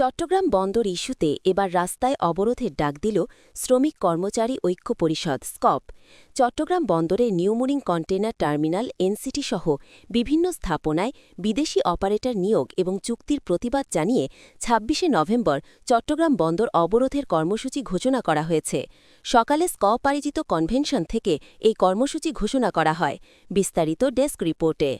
চট্টগ্রাম বন্দর ইস্যুতে এবার রাস্তায় অবরোধের ডাক দিল শ্রমিক কর্মচারী ঐক্য পরিষদ, স্কপ। চট্টগ্রাম বন্দরের নিউমুরিং কন্টেনার টার্মিনাল, এনসিটি সহ বিভিন্ন স্থাপনায় বিদেশি অপারেটর নিয়োগ এবং চুক্তির প্রতিবাদ জানিয়ে ছাব্বিশে নভেম্বর চট্টগ্রাম বন্দর অবরোধের কর্মসূচি ঘোষণা করা হয়েছে। সকালে স্কপ আয়োজিত কনভেনশন থেকে এই কর্মসূচি ঘোষণা করা হয়। বিস্তারিত ডেস্ক রিপোর্টে।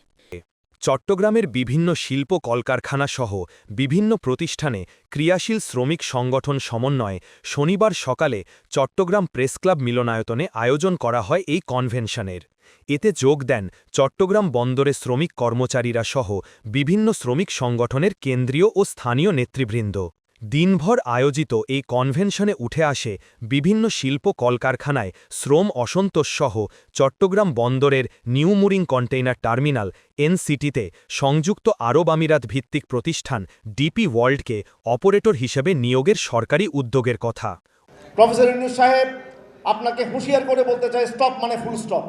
চট্টগ্রামের বিভিন্ন শিল্প কলকারখানা সহ বিভিন্ন প্রতিষ্ঠানে ক্রিয়াশীল শ্রমিক সংগঠন সমন্বয়ে শনিবার সকালে চট্টগ্রাম প্রেসক্লাব মিলনায়তনে আয়োজন করা হয় এই কনভেনশনের। এতে যোগ দেন চট্টগ্রাম বন্দরে শ্রমিক কর্মচারীরা সহ বিভিন্ন শ্রমিক সংগঠনের কেন্দ্রীয় ও স্থানীয় নেতৃবৃন্দ। দিনভর আয়োজিত এই কনভেনশনে উঠে আসে বিভিন্ন শিল্প কলকারখানায় শ্রম অসন্তোষ সহ চট্টগ্রাম বন্দরের নিউমুরিং কন্টেইনার টার্মিনাল, এনসিটিতে সংযুক্ত আরব আমিরাত ভিত্তিক প্রতিষ্ঠান ডিপি ওয়ার্ল্ডকে অপারেটর হিসেবে নিয়োগের সরকারি উদ্যোগের কথা। প্রফেসর সাহেব, আপনাকে হুঁশিয়ার করে বলতে চাই, স্টপ মানে ফুল স্টপ।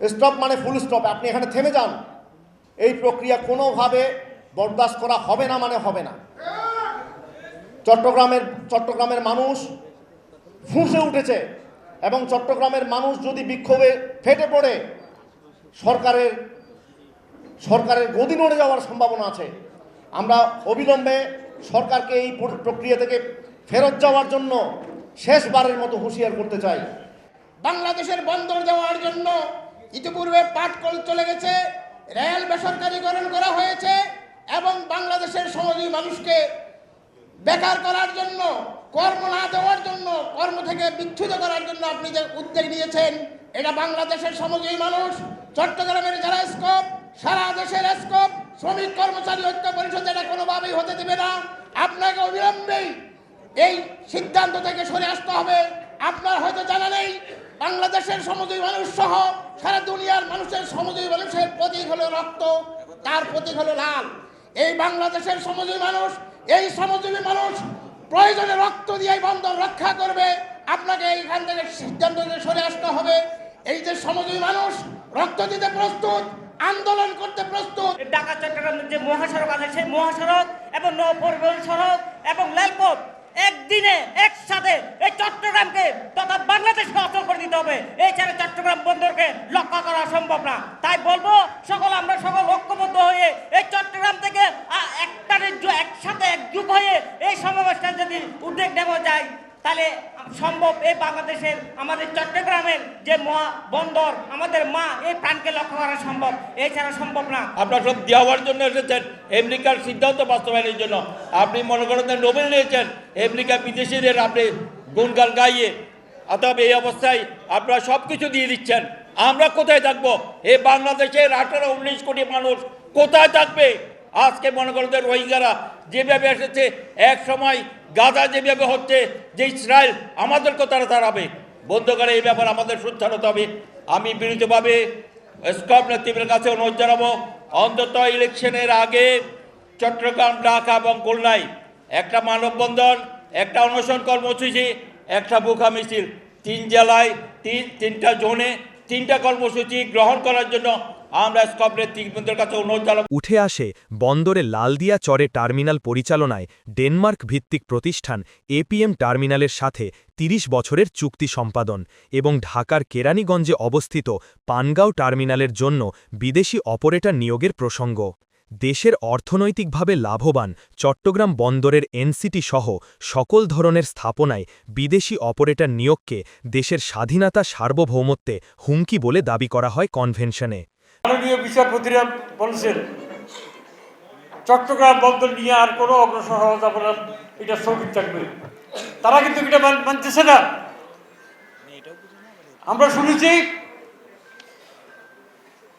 স্টপ মানে ফুল স্টপ, আপনি এখানে থেমে যান। এই প্রক্রিয়া কোনোভাবে বরদাস্ত করা হবে না মানে হবে না। চট্টগ্রামের চট্টগ্রামের মানুষ ফুঁসে উঠেছে এবং চট্টগ্রামের মানুষ যদি বিক্ষোভে ফেটে পড়ে, সরকারের সরকারের গদি নড়ে যাওয়ার সম্ভাবনা আছে। আমরা অবিলম্বে সরকারকে এই প্রক্রিয়া থেকে ফেরত যাওয়ার জন্য শেষবারের মতো হুঁশিয়ার করতে চাই। বাংলাদেশের বন্দর দেওয়ার জন্য ইতিপূর্বে পাটকল চলে গেছে, রেল বেসরকারীকরণ করা হয়েছে এবং বাংলাদেশের সমাজী মানুষকে বেকার করার জন্য, কর্ম না দেওয়ার জন্য, কর্ম থেকে বিচ্ছুত করার জন্য আপনি যে উদ্যোগ নিয়েছেন, এটা বাংলাদেশের সমাজী মানুষ, চট্টগ্রামের যারা স্কোপ, সারা দেশের স্কোপ, শ্রমিক কর্মচারী ঐক্য পরিষদ এটা কোনোভাবেই হতে দেবে না। আপনাকে অবিলম্বেই এই সিদ্ধান্ত থেকে সরে আসতে হবে। আপনার হয়তো জানা নেই, বাংলাদেশের সমুদ্রী মানুষ সহ সারা দুনিয়ার মানুষের সমুদ্রী মানুষের প্রতীক হলো রক্ত, তার প্রতীক হলো লাল। এই বাংলাদেশের সমুদ্রী মানুষ এই সমুদ্রী মানুষ প্রয়োজনে রক্ত দিয়ে এই বন্দর রক্ষা করবে। আপনাকে এইখান থেকে সিদ্ধান্ত থেকে সরে আসতে হবে। এই যে সমুদ্রী মানুষ, রক্ত দিতে প্রস্তুত, আন্দোলন করতে প্রস্তুত। ঢাকা চট্টগ্রামের যে মহাসড়ক আছে, সেই মহাসড়ক এবং নৌ সড়ক এবং রেলপথ একদিনে, একসাথে এই চট্টগ্রামকে তথা বাংলাদেশকে অচল করে দিতে হবে। এছাড়া চট্টগ্রাম বন্দরকে লক্ষ্য করা সম্ভব না। তাই বলব, সকল আমরা সকল ঐক্যবদ্ধ হয়ে এই চট্টগ্রাম থেকে হয়ে এই সমাবেশটা যদি উদ্যোগ নেওয়া যায়, তাহলে সম্ভব এই বাংলাদেশের, আমাদের চট্টগ্রামের যে মহা বন্দর, আমাদের মা এই প্রাণকে লক্ষ্য করা সম্ভব। এছাড়া সম্ভব না। আপনার সব দেওয়ার জন্য এসেছেন, আমেরিকার সিদ্ধান্ত বাস্তবায়নের জন্য। আপনি মনে করেন নোবেল নিয়েছেন, আমেরিকা বিদেশিদের আপনি গুণগান গাইয়ে অথবা এই অবস্থায় আপনারা সব কিছু দিয়ে দিচ্ছেন। আমরা কোথায় থাকব? এই বাংলাদেশের আঠারো, উনিশ কোটি মানুষ কোথায় থাকবে? আজকে মনে করেন যে রোহিঙ্গারা যেভাবে এসেছে, এক সময় গাজা যেভাবে হচ্ছে, যে ইসরায়েল আমাদেরকে তারা তাড়াবে। বন্ধ করে এই ব্যাপার আমাদের সুচ্ছার হতে হবে। আমি বিনীতভাবে স্কপ নেতৃত্বের কাছে অনুরোধ জানাব, অন্তত ইলেকশনের আগে চট্টগ্রাম, ঢাকা এবং খুলনায় একটা মানববন্ধন, একটা অনশন কর্মসূচি, একটা বুখা মিছিল। তিন জেলায় তিন, তিনটা জোনে তিনটা কর্মসূচি গ্রহণ করার জন্য উঠে আসে বন্দরে লালদিয়া চরে টার্মিনাল পরিচালনায় ডেনমার্ক ভিত্তিক প্রতিষ্ঠান এপিএম টার্মিনালের সাথে ৩০ বছরের চুক্তি সম্পাদন এবং ঢাকার কেরানীগঞ্জে অবস্থিত পানগাঁও টার্মিনালের জন্য বিদেশি অপারেটর নিয়োগের প্রসঙ্গ। দেশের অর্থনৈতিকভাবে লাভবান চট্টগ্রাম বন্দরের এনসিটি সহ সকল ধরনের স্থাপনায় বিদেশি অপারেটর নিয়োগকে দেশের স্বাধীনতা সার্বভৌমত্বে হুমকি বলে দাবি করা হয় কনভেনশনে। মাননীয় বিচারপতিরা বলেছেন, চট্টগ্রাম বন্দর নিয়ে আর কোনো অগ্রসর হওয়া যাবে না, এটা স্থগিত থাকবে। তারা কিন্তু এটা মানতেছে না। আমরা শুনেছি,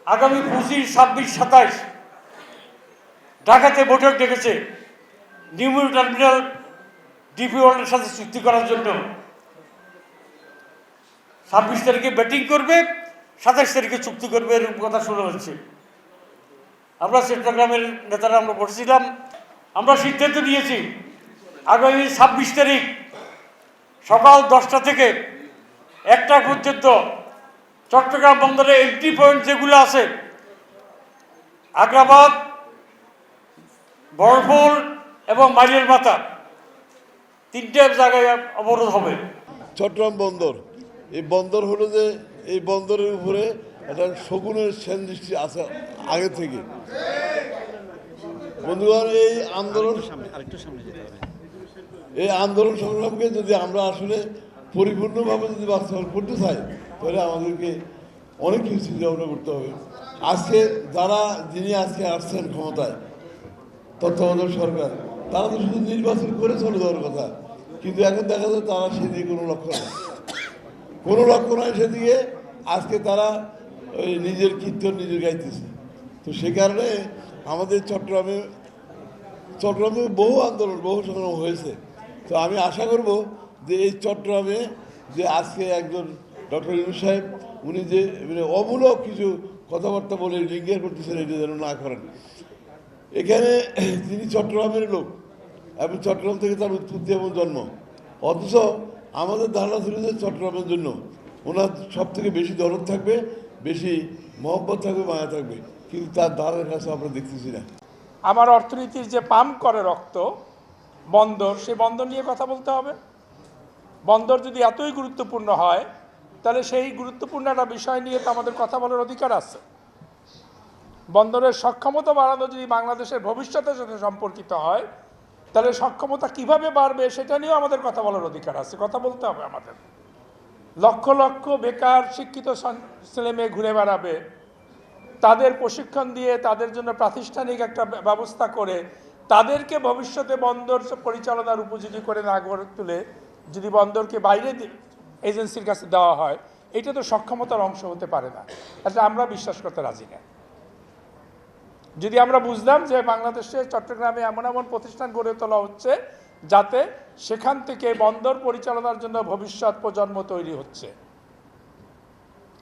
আগামী পঁচিশ, ছাব্বিশ, সাতাইশ, ঢাকাতে বৈঠক ডেকেছে নিউ টার্মিনাল ডিপি ওয়ার্ল্ডের সাথে চুক্তি করার জন্য। ছাব্বিশ তারিখে ব্যাটিং করবে। সাতাশ তারিখে চুক্তি করবে এরকম কথা শোনা হচ্ছে। আমরা চট্টগ্রামের নেতারা আমরা বসেছিলাম, আমরা সিদ্ধান্ত নিয়েছি, আগামী ছাব্বিশ তারিখ সকাল দশটা থেকে একটা পর্যন্ত চট্টগ্রাম বন্দরে এন্ট্রি পয়েন্ট যেগুলো আছে, আগ্রাবাদ বরফুল এবং মাইলের মাথা তিনটে জায়গায় অবরোধ হবে। চট্টগ্রাম বন্দর, এই বন্দর হলো যে এই বন্দরের উপরে একটা শকুনের সেন দৃষ্টি আছে আগে থেকে। বন্ধুগণ এই আন্দোলন এই আন্দোলন সংগ্রামকে যদি আমরা আসলে পরিপূর্ণভাবে যদি বাস্তবায়ন করতে চাই তাহলে আমাদেরকে অনেক কিছু চিন্তা ভাবনা করতে হবে। আজকে যারা যিনি আজকে আসছেন ক্ষমতায় তত্ত্বাবধায়ক সরকার তারা তো শুধু নির্বাচন করে চলে যাওয়ার কথা কিন্তু এখন দেখা যায় তারা সেদিকে কোনো লক্ষ্য নেই। কোনো লক্ষ্য নয় সেদিকে আজকে তারা ওই নিজের কীর্তন নিজের গাইতেছে। তো সে কারণে আমাদের চট্টগ্রামে চট্টগ্রামে বহু আন্দোলন, বহু সংগ্রাম হয়েছে। তো আমি আশা করব যে এই চট্টগ্রামে যে আজকে একজন ডক্টর ইনু সাহেব, উনি যে মানে অমূলক কিছু কথাবার্তা বলে লিঙ্গের করতেছেন এটা যেন না করেন। এখানে তিনি চট্টগ্রামের লোক, এবং চট্টগ্রাম থেকে তার উৎপত্তি এবং জন্ম, অথচ আমাদের ধারণা ছিল যে চট্টগ্রামের জন্য ওনার সব থেকে বেশি দরদ থাকবে, বেশি মহব্বত থাকবে, মায়া থাকবে। কিন্তু তার ধারের কাছে আমরা দেখতেছি না। আমার অর্থনীতির যে পাম্প করে রক্ত, বন্দর, সে বন্দর নিয়ে কথা বলতে হবে। বন্দর যদি এতই গুরুত্বপূর্ণ হয়, তাহলে সেই গুরুত্বপূর্ণ একটা বিষয় নিয়ে তো আমাদের কথা বলার অধিকার আছে। বন্দরের সক্ষমতা বাড়ানো যদি বাংলাদেশের ভবিষ্যতের সাথে সম্পর্কিত হয়, তাহলে সক্ষমতা কীভাবে বাড়বে সেটা নিয়েও আমাদের কথা বলার অধিকার আছে। কথা বলতে হবে আমাদের। লক্ষ লক্ষ বেকার শিক্ষিত ছেলেমেয়ে ঘুরে বেড়াবে। তাদের প্রশিক্ষণ দিয়ে তাদের জন্য প্রাতিষ্ঠানিক একটা ব্যবস্থা করে তাদেরকে ভবিষ্যতে বন্দর পরিচালনার উপযোগী করে না গড়ে তুলে যদি বন্দরকে বাইরে এজেন্সির কাছে দেওয়া হয়, এটা তো সক্ষমতার অংশ হতে পারে না। এটা আমরা বিশ্বাস করতে রাজি না। যদি আমরা বুঝলাম যে বাংলাদেশের চট্টগ্রামে এমন এমন প্রতিষ্ঠান গড়ে তোলা হচ্ছে যাতে সেখান থেকে বন্দর পরিচালনার জন্য ভবিষ্যৎ প্রজন্ম তৈরি হচ্ছে।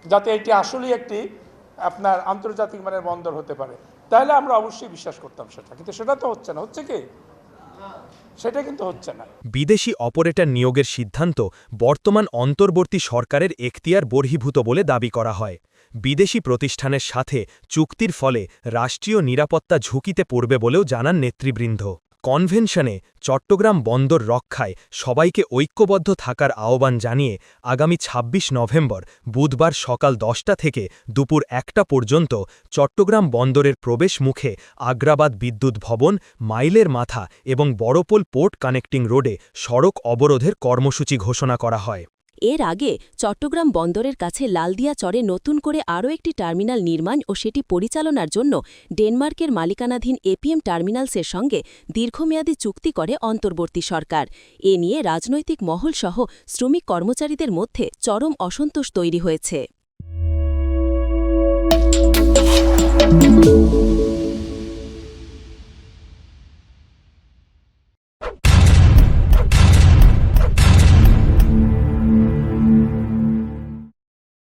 যাতে এটি আসলেই একটি আপনার আন্তর্জাতিক মানের বন্দর হতে পারে। তাহলে আমরা অবশ্যই বিশ্বাস করতাম সেটা। কিন্তু সেটা তো হচ্ছে না। হচ্ছে কি? সেটা কিন্তু হচ্ছে না। বিদেশি অপারেটর নিয়োগের সিদ্ধান্ত বর্তমান অন্তর্বর্তী সরকারের এখতিয়ার বর্হিভূত বলে দাবি করা হয়। বিদেশি প্রতিষ্ঠানের সাথে চুক্তির ফলে রাষ্ট্রীয় নিরাপত্তা ঝুঁকিতে পড়বে বলেও জানান নেতৃবৃন্দ। কনভেনশনে চট্টগ্রাম বন্দর রক্ষায় সবাইকে ঐক্যবদ্ধ থাকার আহ্বান জানিয়ে আগামী ২৬ নভেম্বর বুধবার সকাল দশটা থেকে দুপুর একটা পর্যন্ত চট্টগ্রাম বন্দরের প্রবেশ মুখে আগ্রাবাদ বিদ্যুৎ ভবন, মাইলের মাথা এবং বড়পোল পোর্ট কানেক্টিং রোডে সড়ক অবরোধের কর্মসূচি ঘোষণা করা হয়। এর আগে চট্টগ্রাম বন্দরের কাছে লালদিয়া চরে নতুন করে আরও একটি টার্মিনাল নির্মাণ ও সেটি পরিচালনার জন্য ডেনমার্কের মালিকানাধীন এপিএম টার্মিনালসের সঙ্গে দীর্ঘমেয়াদী চুক্তি করে অন্তর্বর্তী সরকার। এ নিয়ে রাজনৈতিক মহলসহ শ্রমিক কর্মচারীদের মধ্যে চরম অসন্তোষ তৈরি হয়েছে।